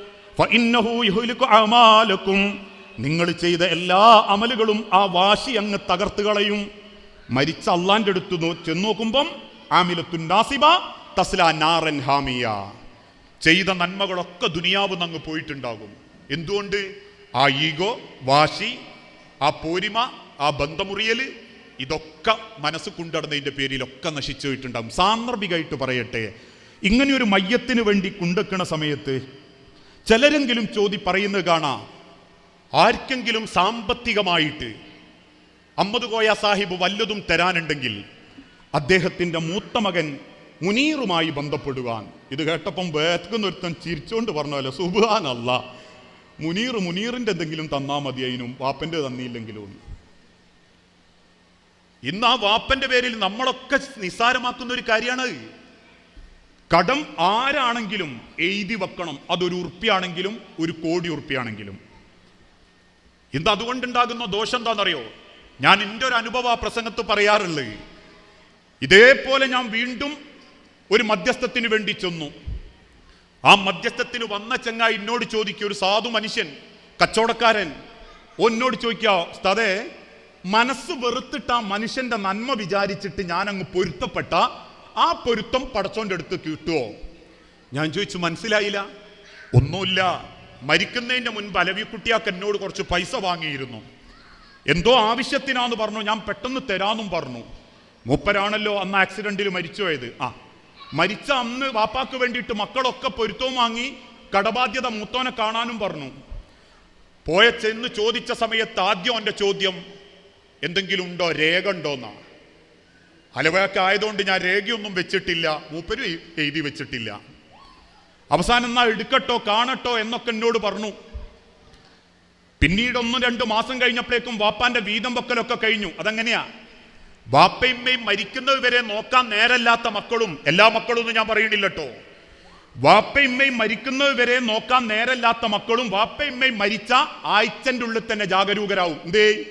അമാലക്കും. നിങ്ങൾ ചെയ്ത എല്ലാ അമലുകളും ആ വാശി അങ്ങ് തകർത്ത് കളയും. മരിച്ച അള്ളാന്റെ അടുത്ത് നോ- ചെന്ന് ആമിലത്തുൻ നാസിബ തസ്ല നാറൻ ഹാമിയ. ചെയ്ത നന്മകളൊക്കെ ദുനിയാവ് നങ്ങ് പോയിട്ടുണ്ടാകും. എന്തുകൊണ്ട്? ആ ഈഗോ വാശി ആ പോരിമ ആ ബന്ധമുറിയൽ ഇതൊക്കെ മനസ്സ് കൊണ്ടടന്നതിന്റെ പേരിലൊക്കെ നശിച്ചു പോയിട്ടുണ്ടാകും. സാന്ദർഭികമായിട്ട് പറയട്ടെ. ഇങ്ങനെ ഒരു മയ്യത്തിന് വേണ്ടി കുണ്ടക്കണ സമയത്ത് ചിലരെങ്കിലും ചോദി പറയുന്നത് കാണാം. ആർക്കെങ്കിലും സാമ്പത്തികമായിട്ട് അമ്മദ് കോയ സാഹിബ് വല്ലതും തരാനുണ്ടെങ്കിൽ അദ്ദേഹത്തിന്റെ മൂത്ത മകൻ മുനീറുമായി ബന്ധപ്പെടുവാൻ. ഇത് കേട്ടപ്പം വേർക്കുന്നൊരുത്തൻ ചിരിച്ചുകൊണ്ട് പറഞ്ഞല്ലോ സുബാനല്ല മുനീർ മുനീറിന്റെ എന്തെങ്കിലും തന്നാൽ മതി അതിനും വാപ്പന്റെ തന്നില്ലെങ്കിലും ഇന്ന് ആ വാപ്പന്റെ പേരിൽ നമ്മളൊക്കെ നിസ്സാരമാക്കുന്ന ഒരു കാര്യമാണ്. കടം ആരാണെങ്കിലും എഴുതി വെക്കണം. അതൊരു ഉറുപ്പിയാണെങ്കിലും ഒരു കോടി ഉറുപ്പിയാണെങ്കിലും. ഇന്ന് അതുകൊണ്ടുണ്ടാകുന്ന ദോഷം എന്താണെന്നറിയോ ഞാൻ എന്റെ ഒരു അനുഭവ പ്രസംഗത്ത് പറയാറുള്ളത്. ഇതേപോലെ ഞാൻ വീണ്ടും ഒരു മധ്യസ്ഥത്തിന് വേണ്ടി ചെന്നു. ആ മധ്യസ്ഥത്തിന് വന്ന ചങ്ങായി എന്നോട് ചോദിക്കുക ഒരു സാധു മനുഷ്യൻ കച്ചവടക്കാരൻ ഒന്നോട് എന്നോട് ചോദിക്കുക സ്തതേ മനസ്സ് വെറുത്തിട്ട് ആ മനുഷ്യന്റെ നന്മ വിചാരിച്ചിട്ട് ഞാൻ അങ്ങ് പൊരുത്തപ്പെട്ട ആ പൊരുത്തം പടച്ചോന്റെ അടുത്ത് കിട്ടുമോ ഞാൻ ചോദിച്ചു മനസ്സിലായില്ല. ഒന്നുമില്ല. മരിക്കുന്നതിന്റെ മുൻപ് അലവിക്കുട്ടിയാക്ക് എന്നോട് കുറച്ച് പൈസ വാങ്ങിയിരുന്നു. എന്തോ ആവശ്യത്തിനാന്ന് പറഞ്ഞു. ഞാൻ പെട്ടെന്ന് തരാന്നും പറഞ്ഞു. മൂപ്പരാണല്ലോ അന്ന് ആക്സിഡന്റിൽ മരിച്ചുപോയത്. ആ മരിച്ച അന്ന് വാപ്പാക്ക് വേണ്ടിയിട്ട് മക്കളൊക്കെ പൊരുത്തവും വാങ്ങി കടബാധ്യത മൂത്തോനെ കാണാനും പറഞ്ഞു. പോയ ചെന്ന് ചോദിച്ച സമയത്ത് ആദ്യം എന്റെ ചോദ്യം എന്തെങ്കിലും ഉണ്ടോ? രേഖ ഉണ്ടോന്നാണ് അലവയൊക്കെ ആയതുകൊണ്ട് ഞാൻ രേഖയൊന്നും വെച്ചിട്ടില്ല മൂപ്പരും എഴുതി വെച്ചിട്ടില്ല. അവസാനം എന്നാ എടുക്കട്ടോ കാണട്ടോ എന്നൊക്കെ എന്നോട് പറഞ്ഞു. പിന്നീട് ഒന്നും രണ്ടു മാസം കഴിഞ്ഞപ്പോഴേക്കും വാപ്പാന്റെ വീതം വെക്കലൊക്കെ കഴിഞ്ഞു. അതെങ്ങനെയാ? വാപ്പയമ്മയും മരിക്കുന്നവരെ നോക്കാൻ നേരല്ലാത്ത മക്കളും എല്ലാ മക്കളും ഒന്നും ഞാൻ പറയണില്ല കേട്ടോ വാപ്പയമ്മയും മരിക്കുന്നത് വരെ നോക്കാൻ നേരല്ലാത്ത മക്കളും വാപ്പയമ്മയും മരിച്ച ആഴ്ചന്റെ ഉള്ളിൽ തന്നെ ജാഗരൂകരാവും. എന്തേ?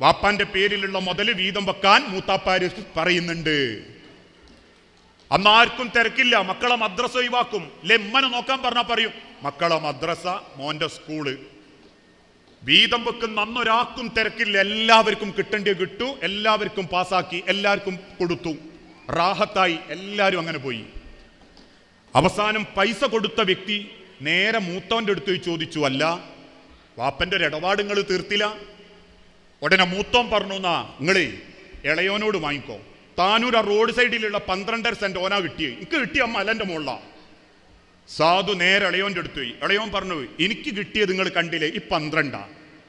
വാപ്പാന്റെ പേരിലുള്ള മുതൽ വീതം വെക്കാൻ മൂത്താപ്പാര് പറയുന്നുണ്ട്. അന്ന് ആർക്കും തിരക്കില്ല. മക്കളെ മദ്രസ ഒഴിവാക്കും. ലെമ്മനെ നോക്കാൻ പറഞ്ഞാൽ പറയും. മക്കളെ മദ്രസ മോന്റെ സ്കൂൾ. വീതം വെക്കുന്ന അന്നൊരാൾക്കും തിരക്കില്ല. എല്ലാവർക്കും കിട്ടേണ്ടിയ കിട്ടു. എല്ലാവർക്കും പാസാക്കി എല്ലാവർക്കും കൊടുത്തു. റാഹത്തായി. എല്ലാവരും അങ്ങനെ പോയി. അവസാനം പൈസ കൊടുത്ത വ്യക്തി നേരെ മൂത്തവന്റെ അടുത്ത് ചോദിച്ചു അല്ല വാപ്പന്റെ ഒരു ഇടപാടുങ്ങൾ തീർത്തില്ല? ഉടനെ മൂത്തോൻ പറഞ്ഞു എന്നാ നിങ്ങളേ ഇളയോനോട് വാങ്ങിക്കോ. താനൂർ ആ റോഡ് സൈഡിലുള്ള പന്ത്രണ്ടര സെന്റ് ഓനാ കിട്ടിയേ. എനിക്ക് കിട്ടിയ മലന്റെ മുകളിലാ സാധു നേരെ ഇളയോന്റെ അടുത്ത് പോയി. ഇളയോൻ പറഞ്ഞു എനിക്ക് കിട്ടിയത് നിങ്ങൾ കണ്ടില്ലേ? ഈ പന്ത്രണ്ടാ.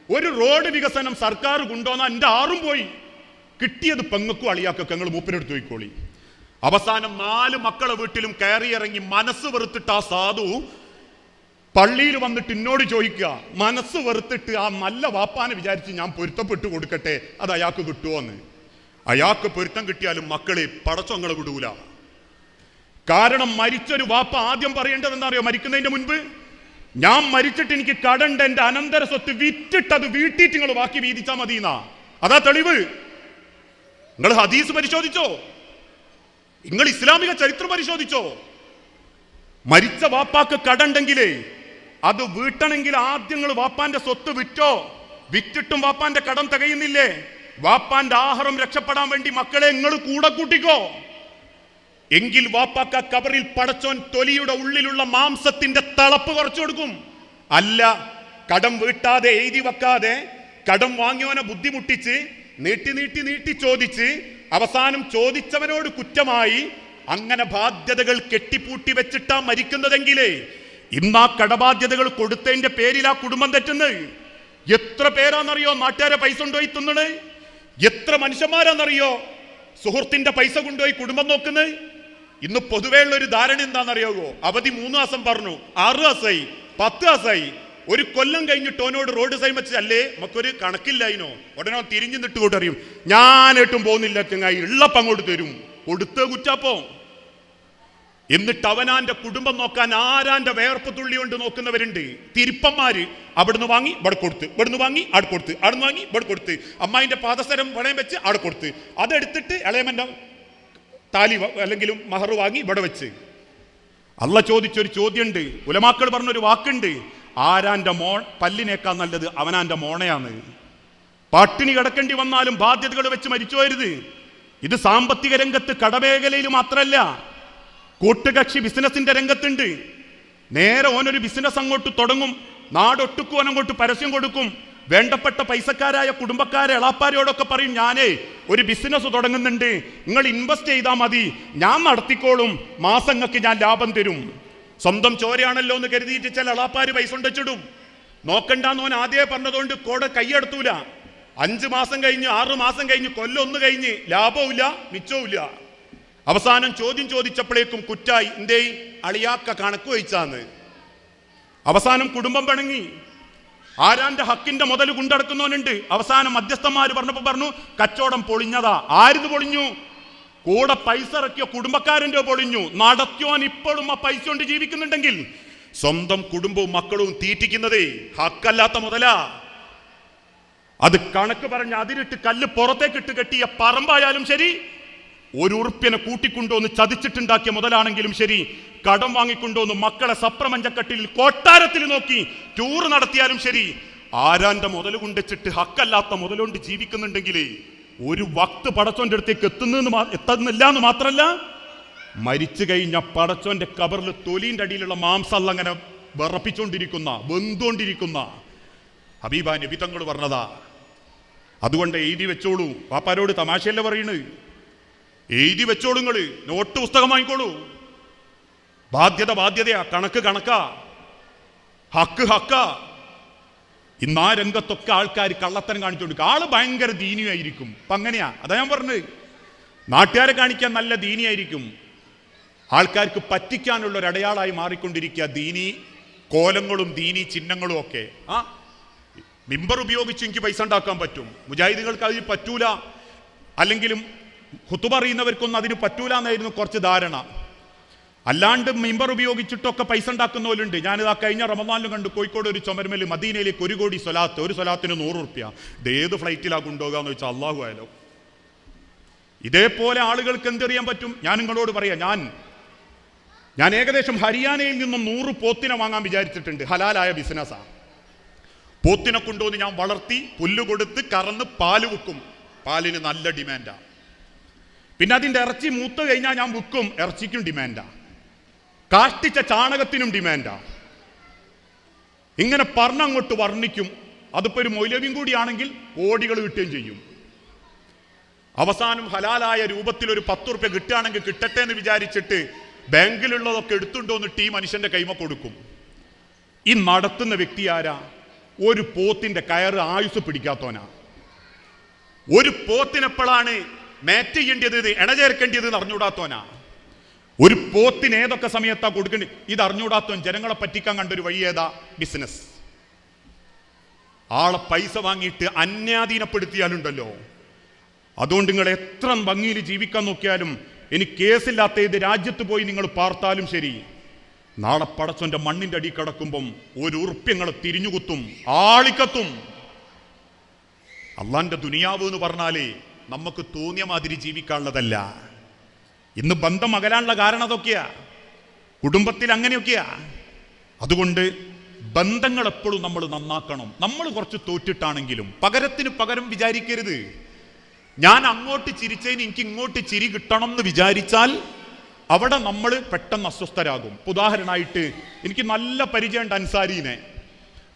ഒരു റോഡ് വികസനം സർക്കാർ കൊണ്ടുവന്നാൽ എന്റെ ആറും പോയി. കിട്ടിയത് പെങ്ങക്കും അളിയാക്കൊക്കെ നിങ്ങൾ മൂപ്പിനെടുത്ത് പോയിക്കോളി. അവസാനം നാല് മക്കളെ വീട്ടിലും കയറി ഇറങ്ങി മനസ്സ് വെറുത്തിട്ട് ആ സാധു പള്ളിയിൽ വന്നിട്ട് എന്നോട് ചോദിക്കുക മനസ്സ് വെറുത്തിട്ട് ആ നല്ല വാപ്പാനെ വിചാരിച്ച് ഞാൻ പൊരുത്തപ്പെട്ട് കൊടുക്കട്ടെ? അത് അയാൾക്ക് കിട്ടുമോ എന്ന് അയാൾക്ക് പൊരുത്തം കിട്ടിയാലും മക്കളെ പടച്ചൊങ്ങളെ വിടൂല. കാരണം മരിച്ചൊരു വാപ്പ ആദ്യം പറയേണ്ടത് എന്താ അറിയോ മരിക്കുന്നതിന്റെ മുൻപ്? ഞാൻ മരിച്ചിട്ട് എനിക്ക് കടണ്ട് എന്റെ അനന്തര സ്വത്ത് വിറ്റിട്ട് അത് വീട്ടിട്ട് നിങ്ങൾ ബാക്കി വീതിച്ചാൽ മതി എന്നാ അതാ തെളിവ്. നിങ്ങൾ ഹദീസ് പരിശോധിച്ചോ? നിങ്ങൾ ഇസ്ലാമിക ചരിത്രം പരിശോധിച്ചോ? മരിച്ച വാപ്പാക്ക് കടണ്ടെങ്കിലേ അത് വീട്ടണമെങ്കിൽ ആദ്യം നിങ്ങൾ വാപ്പാന്റെ സ്വത്ത് വിറ്റോ? വിറ്റിട്ടും വാപ്പാന്റെ കടം തികയുന്നില്ലേ? വാപ്പാന്റെ ആഹാരം രക്ഷപ്പെടാൻ വേണ്ടി മക്കളെ നിങ്ങൾ കൂടെ കൂട്ടിക്കോ. എങ്കിൽ വാപ്പാക്ക കബറിൽ പടച്ചോൻ തൊലിയുടെ ഉള്ളിലുള്ള മാംസത്തിന്റെ തളപ്പ് കുറച്ചു കൊടുക്കും. അല്ല കടം വീട്ടാതെ എഴുതി വെക്കാതെ കടം വാങ്ങിയവനെ ബുദ്ധിമുട്ടിച്ച് നീട്ടി നീട്ടി നീട്ടി ചോദിച്ച് അവസാനം ചോദിച്ചവനോട് കുറ്റമായി അങ്ങനെ ബാധ്യതകൾ കെട്ടിപ്പൂട്ടി വെച്ചിട്ടാ മരിക്കുന്നതെങ്കിലേ ഇന്ന് ആ കടബാധ്യതകൾ കൊടുത്തതിന്റെ പേരിൽ ആ കുടുംബം തെറ്റുന്നത് എത്ര പേരാന്നറിയോ നാട്ടുകാരെ പൈസ കൊണ്ടുപോയി തിന്നണേ? എത്ര മനുഷ്യന്മാരാന്നറിയോ സുഹൃത്തിന്റെ പൈസ കൊണ്ടുപോയി കുടുംബം നോക്കുന്നത് ഇന്ന് പൊതുവേ ഉള്ള ഒരു ധാരണ എന്താണെന്നറിയാവോ? അവധി മൂന്ന് മാസം പറഞ്ഞു ആറ് മാസമായി പത്ത് മാസമായി. ഒരു കൊല്ലം കഴിഞ്ഞിട്ട് ഓനോട് റോഡ് സൈൻ വെച്ചല്ലേ നമുക്കൊരു കണക്കില്ലായിനോ ഉടനെ ഉടനോ തിരിഞ്ഞു നിട്ട് കൂട്ട് അറിയും ഞാനേട്ടും പോകുന്നില്ല ചങ്ങായി ഉള്ളപ്പം അങ്ങോട്ട് തരും. കൊടുത്ത് കുറ്റാപ്പോ? എന്നിട്ട് അവനാന്റെ കുടുംബം നോക്കാൻ ആരാന്റെ വേർപ്പ് തുള്ളി കൊണ്ട് നോക്കുന്നവരുണ്ട്? തിരുപ്പന്മാര് അവിടുന്ന് വാങ്ങി ഇവിടെ കൊടുത്ത്. ഇവിടുന്ന് വാങ്ങി അവിടെ കൊടുത്ത്. അവിടുന്ന് വാങ്ങി ഇവിടെ കൊടുത്ത്. അമ്മായിന്റെ പാദസരം വളയം വെച്ച് അവിടെ കൊടുത്ത്. അതെടുത്തിട്ട് ഇളയമന്റെ താലി അല്ലെങ്കിൽ മഹർ വാങ്ങി ഇവിടെ വെച്ച്. അല്ല ചോദിച്ചൊരു ചോദ്യമുണ്ട് ഉലമാക്കൾ പറഞ്ഞൊരു വാക്കുണ്ട്. ആരാന്റെ മോ പല്ലിനേക്കാൾ നല്ലത് അവനാന്റെ മോണയാണ്. പട്ടിണി കിടക്കേണ്ടി വന്നാലും ബാധ്യതകൾ വെച്ച് മരിച്ചു വരുത് ഇത് സാമ്പത്തിക രംഗത്ത് കടമേഖലയിൽ മാത്രമല്ല കൂട്ടുകക്ഷി ബിസിനസിന്റെ രംഗത്തുണ്ട്. നേരെ ഓനൊരു ബിസിനസ് അങ്ങോട്ട് തുടങ്ങും. നാടൊട്ടുക്കും അങ്ങോട്ട് പരസ്യം കൊടുക്കും. വേണ്ടപ്പെട്ട പൈസക്കാരായ കുടുംബക്കാരെ എളാപ്പാരോടൊക്കെ പറയും ഞാനേ ഒരു ബിസിനസ് തുടങ്ങുന്നുണ്ട്. നിങ്ങൾ ഇൻവെസ്റ്റ് ചെയ്താൽ മതി. ഞാൻ നടത്തിക്കോളും. മാസങ്ങൾക്ക് ഞാൻ ലാഭം തരും. സ്വന്തം ചോരയാണല്ലോ എന്ന് കരുതിയിട്ട് ചില എളാപ്പാര് പൈസ ഉണ്ടച്ചിടും. നോക്കണ്ടെന്ന് ഓൻ ആദ്യമേ പറഞ്ഞതുകൊണ്ട് കോടെ കൈയെടുത്തൂല. അഞ്ച് മാസം കഴിഞ്ഞ് ആറ് മാസം കഴിഞ്ഞ് കൊല്ലം ഒന്ന് കഴിഞ്ഞ് ലാഭവുമില്ല മിച്ചവുമില്ല. അവസാനം ചോദ്യം ചോദിച്ചപ്പോഴേക്കും കുറ്റായി എന്തേ അളിയാക്ക കണക്ക് വഹിച്ചാന്ന് അവസാനം കുടുംബം പിണങ്ങി. ആരാന്റെ ഹക്കിന്റെ മുതൽ കൊണ്ടടക്കുന്നവനുണ്ട് അവസാനം മധ്യസ്ഥന്മാര് പറഞ്ഞപ്പോൾ പറഞ്ഞു കച്ചവടം പൊളിഞ്ഞതാ. ആരിത് പൊളിഞ്ഞു? കൂടെ പൈസ ഇറക്കിയ കുടുംബക്കാരന്റെ പൊളിഞ്ഞു. നടത്തിയോൻ ഇപ്പോഴും ആ പൈസ കൊണ്ട് ജീവിക്കുന്നുണ്ടെങ്കിൽ സ്വന്തം കുടുംബവും മക്കളും തീറ്റിക്കുന്നതേ ഹക്കല്ലാത്ത മുതലാ. അത് കണക്ക് പറഞ്ഞ് അതിരിട്ട് കല്ല് പുറത്തേക്കിട്ട് കെട്ടിയ പറമ്പായാലും ശരി ഒരു ഉറുപ്പിനെ കൂട്ടിക്കൊണ്ടുവന്ന് ചതിച്ചിട്ടുണ്ടാക്കിയ മുതലാണെങ്കിലും ശരി കടം വാങ്ങിക്കൊണ്ടുവന്ന് മക്കളെ സപ്രമഞ്ചക്കട്ടിൽ കൊട്ടാരത്തിൽ നോക്കി ടൂർ നടത്തിയാലും ശരി ആരാന്റെ മുതൽ കൊണ്ടിച്ചിട്ട് ഹക്കല്ലാത്ത മുതലുകൊണ്ട് ജീവിക്കുന്നുണ്ടെങ്കിൽ ഒരു വക്ത് പടച്ചോന്റെ അടുത്തേക്ക് എത്തുന്നെന്ന് മാ- എത്തുന്നില്ല എന്ന് മാത്രല്ല മരിച്ചു കഴിഞ്ഞ പടച്ചോന്റെ കബറിൽ തൊലിന്റെ അടിയിലുള്ള മാംസം അങ്ങനെ വിറപ്പിച്ചുകൊണ്ടിരിക്കുന്ന വെന്തുകൊണ്ടിരിക്കുന്ന. ഹബീബ നബി തങ്ങൾ പറഞ്ഞതാ അതുകൊണ്ട് എഴുതി വെച്ചോളൂ. പാപ്പാരോട് തമാശയല്ലേ പറയണ്? എഴുതി വെച്ചോളൂ നിങ്ങൾ. നോട്ട് പുസ്തകം വാങ്ങിക്കോളൂ. ബാധ്യത ബാധ്യതയാ. കണക്ക് കണക്കാ. ഹക്ക് ഹക്ക. ഇന്ന് ആ രംഗത്തൊക്കെ ആൾക്കാർ കള്ളത്തരം കാണിച്ചുകൊണ്ട് ആൾ ഭയങ്കര ദീനിയായിരിക്കും. അപ്പൊ അങ്ങനെയാ. അതാ ഞാൻ പറഞ്ഞത്. നാട്ടുകാരെ കാണിക്കാൻ നല്ല ദീനിയായിരിക്കും. ആൾക്കാർക്ക് പറ്റിക്കാനുള്ള ഒരു അടയാളായി മാറിക്കൊണ്ടിരിക്കുക ദീനി കോലങ്ങളും ദീനി ചിഹ്നങ്ങളും ഒക്കെ. ആ? മിമ്പർ ഉപയോഗിച്ച് എനിക്ക് പൈസ ഉണ്ടാക്കാൻ പറ്റും. മുജാഹിദുകൾക്ക് അതിൽ പറ്റൂല. അല്ലെങ്കിലും ഹുത്തുബ അറിയുന്നവർക്കൊന്നും അതിന് പറ്റൂല എന്നായിരുന്നു കുറച്ച് ധാരണ. അല്ലാണ്ട് മിമ്പർ ഉപയോഗിച്ചിട്ടൊക്കെ പൈസ ഉണ്ടാക്കുന്നവരുണ്ട്. ഞാനിത് കഴിഞ്ഞ റമദാനിലും കണ്ടു കോഴിക്കോട് ഒരു ചുമരുമൽ മദീനയിലേക്ക് ഒരു കോടി സ്വലാത്ത് ഒരു സ്വലാത്തിന് നൂറ് റുപ്യ. ഇത് ഏത് ഫ്ലൈറ്റിലാണ് കൊണ്ടുപോകുക എന്ന് വെച്ചാൽ അള്ളാഹു ആയാലോ ഇതേപോലെ ആളുകൾക്ക് എന്തറിയാൻ പറ്റും? ഞാൻ നിങ്ങളോട് പറയാം ഞാൻ ഞാൻ ഏകദേശം ഹരിയാനയിൽ നിന്നും നൂറ് പോത്തിനെ വാങ്ങാൻ വിചാരിച്ചിട്ടുണ്ട്. ഹലാലായ ബിസിനസ്സാണ് പോത്തിനെ കൊണ്ടുവന്ന് ഞാൻ വളർത്തി പുല്ല് കൊടുത്ത് കറന്ന് പാൽ വിൽക്കും. പാലിന് നല്ല ഡിമാൻഡാ പിന്നെ അതിന്റെ ഇറച്ചി മൂത്ത് കഴിഞ്ഞാൽ ഞാൻ വിൽക്കും. ഇറച്ചിക്കും ഡിമാൻഡാ. കാഷ്ടിച്ച ചാണകത്തിനും ഡിമാൻഡാ. ഇങ്ങനെ പറഞ്ഞങ്ങോട്ട് വർണിക്കും. അതിപ്പോ ഒരു മൗലവ്യം കൂടിയാണെങ്കിൽ കോടികൾ കിട്ടുകയും ചെയ്യും. അവസാനം ഹലാലായ രൂപത്തിൽ ഒരു പത്ത് റുപ്യ കിട്ടുകയാണെങ്കിൽ കിട്ടട്ടെ എന്ന് വിചാരിച്ചിട്ട് ബാങ്കിലുള്ളതൊക്കെ എടുത്തുണ്ടോ എന്ന് ഈ മനുഷ്യന്റെ കൈമ കൊടുക്കും. ഈ നടത്തുന്ന വ്യക്തി ആരാ? ഒരു പോത്തിന്റെ കയറ് ആയുസ് പിടിക്കാത്തവനാ. ഒരു പോത്തിനെപ്പോഴാണ് മാറ്റ് ചെയ്യേണ്ടത് ഇത് ഇണചേർക്കേണ്ടത് എന്ന് അറിഞ്ഞുകൂടാത്തോനാ ഒരു പോത്തിന് ഏതൊക്കെ സമയത്താ കൊടുക്കേണ്ടത് ഇത് അറിഞ്ഞൂടാത്തോൻ ജനങ്ങളെ പറ്റിക്കാൻ കണ്ടൊരു വഴി ഏതാ? ബിസിനസ് ആളെ പൈസ വാങ്ങിയിട്ട് അന്യാധീനപ്പെടുത്തിയാലുണ്ടല്ലോ. അതുകൊണ്ട് നിങ്ങൾ എത്ര ഭംഗിയിൽ ജീവിക്കാൻ നോക്കിയാലും ഇനി കേസില്ലാത്ത ഏത് രാജ്യത്ത് പോയി നിങ്ങൾ പാർത്താലും ശരി. നാളെ പടച്ചൊന്റെ മണ്ണിന്റെ അടി കിടക്കുമ്പം ഒരു ഉറുപ്പ്യങ്ങളെ തിരിഞ്ഞുകുത്തും ആളിക്കത്തും. അള്ളാന്റെ ദുനിയാവ് എന്ന് പറഞ്ഞാലേ നമുക്ക് തോന്നിയ മാതിരി ജീവിക്കാനുള്ളതല്ല. ഇന്ന് ബന്ധം അകലാനുള്ള കാരണം അതൊക്കെയാ. കുടുംബത്തിൽ അങ്ങനെയൊക്കെയാ. അതുകൊണ്ട് ബന്ധങ്ങൾ എപ്പോഴും നമ്മൾ നന്നാക്കണം. നമ്മൾ കുറച്ച് തോറ്റിട്ടാണെങ്കിലും പകരത്തിന് പകരം വിചാരിക്കരുത്. ഞാൻ അങ്ങോട്ട് ചിരിച്ചതിന് എനിക്ക് ഇങ്ങോട്ട് ചിരി കിട്ടണം എന്ന് വിചാരിച്ചാൽ അവിടെ നമ്മൾ പെട്ടെന്ന് അസ്വസ്ഥരാകും. ഉദാഹരണമായിട്ട് എനിക്ക് നല്ല പരിചയമുണ്ട് അൻസാരീനെ.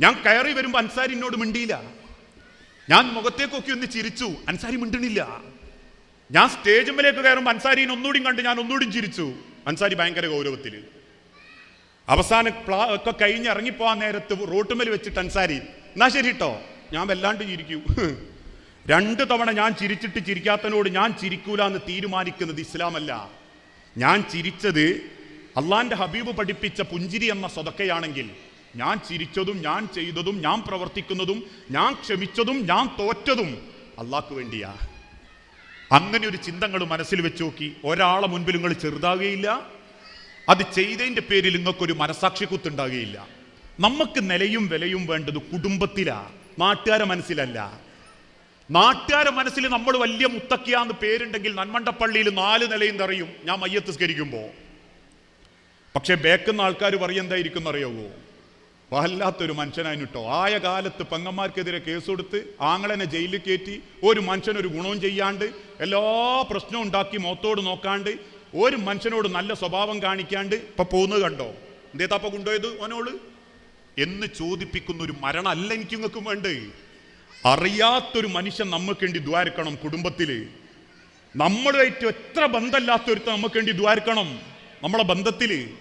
ഞാൻ കയറി വരുമ്പോൾ അൻസാരി എന്നോട് മിണ്ടിയില്ല. ഞാൻ മുഖത്തേക്കൊക്കെ ഒന്ന് ചിരിച്ചു. അൻസാരി മിണ്ടണില്ല. ഞാൻ സ്റ്റേജുമ്പിലേക്ക് കയറുമ്പോൾ അൻസാരിനെ ഒന്നുകൂടി കണ്ട് ഞാൻ ഒന്നുകൂടി ചിരിച്ചു. അൻസാരി ഭയങ്കര ഗൗരവത്തിൽ അവസാന പ്ലാ ഒക്കെ കഴിഞ്ഞ് ഇറങ്ങിപ്പോവാൻ നേരത്ത് റോട്ടുമേൽ വെച്ചിട്ട് അൻസാരി എന്നാ ശരി കേട്ടോ ഞാൻ വല്ലാണ്ട് ചിരിക്കൂ. രണ്ട് തവണ ഞാൻ ചിരിച്ചിട്ട് ചിരിക്കാത്തതിനോട് ഞാൻ ചിരിക്കൂല എന്ന് തീരുമാനിക്കുന്നത് ഇസ്ലാമല്ല. ഞാൻ ചിരിച്ചത് അള്ളാന്റെ ഹബീബ് പഠിപ്പിച്ച പുഞ്ചിരി എന്ന സ്വതക്കയാണെങ്കിൽ ഞാൻ ചിരിച്ചതും ഞാൻ ചെയ്തതും ഞാൻ പ്രവർത്തിക്കുന്നതും ഞാൻ ക്ഷമിച്ചതും ഞാൻ തോറ്റതും അള്ളാഹ്ക്ക് വേണ്ടിയാ. അങ്ങനെ ഒരു ചിന്തകൾ മനസ്സിൽ വെച്ച് നോക്കി. ഒരാളെ മുൻപിൽ നിങ്ങൾ ചെറുതാകുകയില്ല. അത് ചെയ്തതിന്റെ പേരിൽ നിങ്ങൾക്കൊരു മനസാക്ഷി കുത്തുണ്ടാകുകയില്ല. നമുക്ക് നിലയും വിലയും വേണ്ടത് കുടുംബത്തിലാ. നാട്ടുകാരെ മനസ്സിലല്ല. നാട്ടുകാരെ മനസ്സിൽ നമ്മൾ വലിയ മുത്തക്കിയാന്ന് പേരുണ്ടെങ്കിൽ നന്മണ്ടപ്പള്ളിയിൽ നാല് നിലയും തറയും ഞാൻ മയ്യത്ത് സ്കരിക്കുമ്പോൾ പക്ഷെ ബേക്കുന്ന ആൾക്കാർ പറയുന്നതായിരിക്കും അറിയാവോ? വല്ലാത്തൊരു മനുഷ്യനായിട്ടോ ആയ കാലത്ത് പെങ്ങന്മാർക്കെതിരെ കേസ് കൊടുത്ത് ആങ്ങളെന്നെ ജയിലിൽ കയറ്റി ഒരു മനുഷ്യനൊരു ഗുണവും ചെയ്യാണ്ട് എല്ലാ പ്രശ്നവും ഉണ്ടാക്കി മുഖത്തോട് നോക്കാണ്ട് ഒരു മനുഷ്യനോട് നല്ല സ്വഭാവം കാണിക്കാണ്ട് ഇപ്പൊ പോകുന്നത് കണ്ടോ? എന്തേ താപ്പ കൊണ്ടുപോയത് ഓനോൾ? എന്ന് ചോദിപ്പിക്കുന്ന ഒരു മരണമല്ല എനിക്ക് നിങ്ങൾക്കും വേണ്ടേ? അറിയാത്തൊരു മനുഷ്യൻ നമുക്ക് വേണ്ടി ദ്വാരക്കണം കുടുംബത്തിൽ. നമ്മളുമായിട്ട് എത്ര ബന്ധമില്ലാത്തൊരുത്ത നമുക്ക് വേണ്ടി ദ്വാരക്കണം നമ്മളെ ബന്ധത്തിൽ.